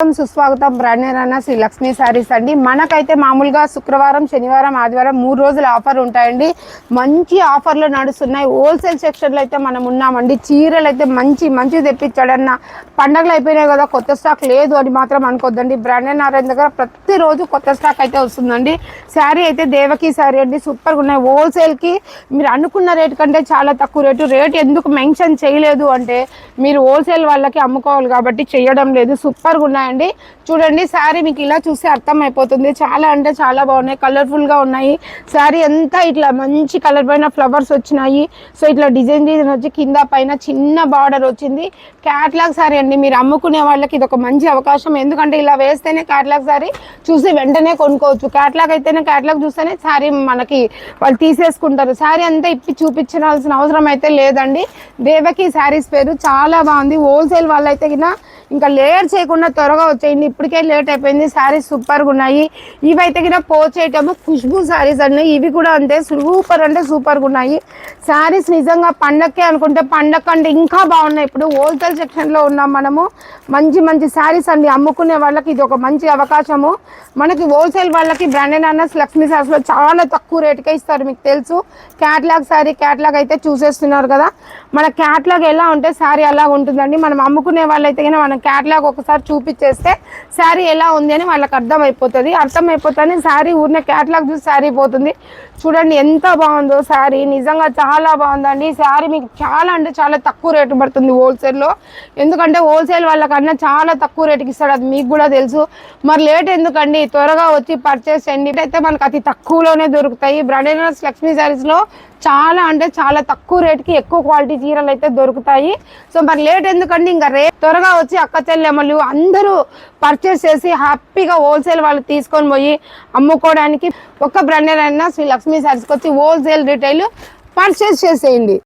సుస్వాగతం సుస్వాగతం. బ్రాండెన్ శ్రీ లక్ష్మీ శారీస్ అండి. మనకైతే మామూలుగా శుక్రవారం శనివారం ఆదివారం మూడు రోజుల ఆఫర్ ఉంటాయండి. మంచి ఆఫర్లు నడుస్తున్నాయి. హోల్సేల్ సెక్షన్లో అయితే మనం ఉన్నామండి. చీరలు అయితే మంచి మంచి తెప్పించాడన్న. పండగలు అయిపోయినాయి కదా కొత్త స్టాక్ లేదు అని మాత్రం అనుకోద్దండి. బ్రాండ్ నారాయణ దగ్గర ప్రతిరోజు కొత్త స్టాక్ అయితే వస్తుందండి. శారీ అయితే దేవకి శారీ అండి. సూపర్గా ఉన్నాయి. హోల్సేల్కి మీరు అనుకున్న రేట్ కంటే చాలా తక్కువ రేటు. రేట్ ఎందుకు మెన్షన్ చేయలేదు అంటే మీరు హోల్సేల్ వాళ్ళకి అమ్ముకోవాలి కాబట్టి చేయడం లేదు. సూపర్గా ఉన్నాయండి చూడండి శారీ మీకు ఇలా చూస్తే అర్థం అయిపోతుంది చాలా అంటే చాలా బాగున్నాయి కలర్ఫుల్గా ఉన్నాయి. శారీ అంతా ఇట్లా మంచి కలర్ పైన ఫ్లవర్స్ వచ్చినాయి. సో ఇట్లా డిజైన్ డిజైన్ వచ్చి కింద పైన చిన్న బార్డర్ వచ్చింది. క్యాట్లాగ్ శారీ అండి మీరు అమ్ముకునే వాళ్ళకి ఇది ఒక మంచి అవకాశం. ఎందుకంటే ఇలా వేస్తేనే క్యాట్లాగ్ శారీ చూసి వెంటనే కొనుక్కోవచ్చు. క్యాట్లాగ్ అయితేనే క్యాట్లాగ్ చూస్తేనే శారీ మనకి వాళ్ళు తీసేసుకుంటారు. శారీ అంతా ఇప్పి చూపించాల్సిన అవసరం అయితే లేదండి. దేవకి శారీస్ పేరు చాలా బాగుంది. హోల్సేల్ వాళ్ళైతే కింద ఇంకా లేట్ చేయకుండా త్వరగా వచ్చేయండి. ఇప్పటికే లేట్ అయిపోయింది. శారీస్ సూపర్గా ఉన్నాయి. ఇవైతే కింద పోచేయటము ఖుష్బూ శారీస్ అండి. ఇవి కూడా అంతే సూపర్ అంటే సూపర్గా ఉన్నాయి. శారీస్ నిజంగా పండక్కే అనుకుంటే పండగ కంటే ఇంకా బాగున్నాయి. ఇప్పుడు హోల్సేల్ సెక్షన్లో ఉన్నాం మనము. మంచి మంచి శారీస్ అండి. అమ్ముకునే వాళ్ళకి ఇది ఒక మంచి అవకాశము. మనకి హోల్సేల్ వాళ్ళకి బ్రాండెడ్ అన్నస్ లక్ష్మీ శారీస్లో చాలా తక్కువ రేటుకే ఇస్తారు మీకు తెలుసు. క్యాట్లాగ్ శారీ క్యాట్లాగ్ అయితే చూసేస్తున్నారు కదా. మన క్యాట్లాగ్ ఎలా ఉంటే శారీ అలా ఉంటుందండి మనం అమ్ముకునే వాళ్ళైతే కనుక మన క్యాట్లాగ్ ఒకసారి చూపించేస్తే శారీ ఎలా ఉంది అని వాళ్ళకి అర్థం అయిపోతుంది అర్థం శారీ ఊరిన క్యాట్లాగ్ చూసి శారీ పోతుంది. చూడండి ఎంత బాగుందో శారీ. నిజంగా చాలా బాగుందండి. శారీ మీకు చాలా అంటే చాలా తక్కువ రేటు పడుతుంది హోల్సేల్లో ఎందుకంటే హోల్సేల్ వాళ్ళకన్నా చాలా తక్కువ రేటుకి ఇస్తాడు. అది మీకు కూడా తెలుసు. మరి లేట్ ఎందుకండి? త్వరగా వచ్చి పర్చేస్ చేయండి. అయితే మనకు అతి తక్కువలోనే దొరుకుతాయి. బ్రాండెడ్ లక్ష్మీ శారీస్లో చాలా అంటే చాలా తక్కువ రేట్కి ఎక్కువ క్వాలిటీ చీరలు అయితే దొరుకుతాయి. సో మరి లేట్ ఎందుకండి? ఇంకా రేట్ త్వరగా వచ్చి అక్క చెల్లెమ్మలు అందరూ పర్చేస్ చేసి హ్యాపీగా హోల్సేల్ వాళ్ళు తీసుకొని పోయి అమ్ముకోవడానికి ఒక్క బ్రాండెడ్ అయినా శ్రీ లక్ష్మీ శారీస్కి వచ్చి హోల్సేల్ రిటైల్ పర్చేస్ చేసేయండి.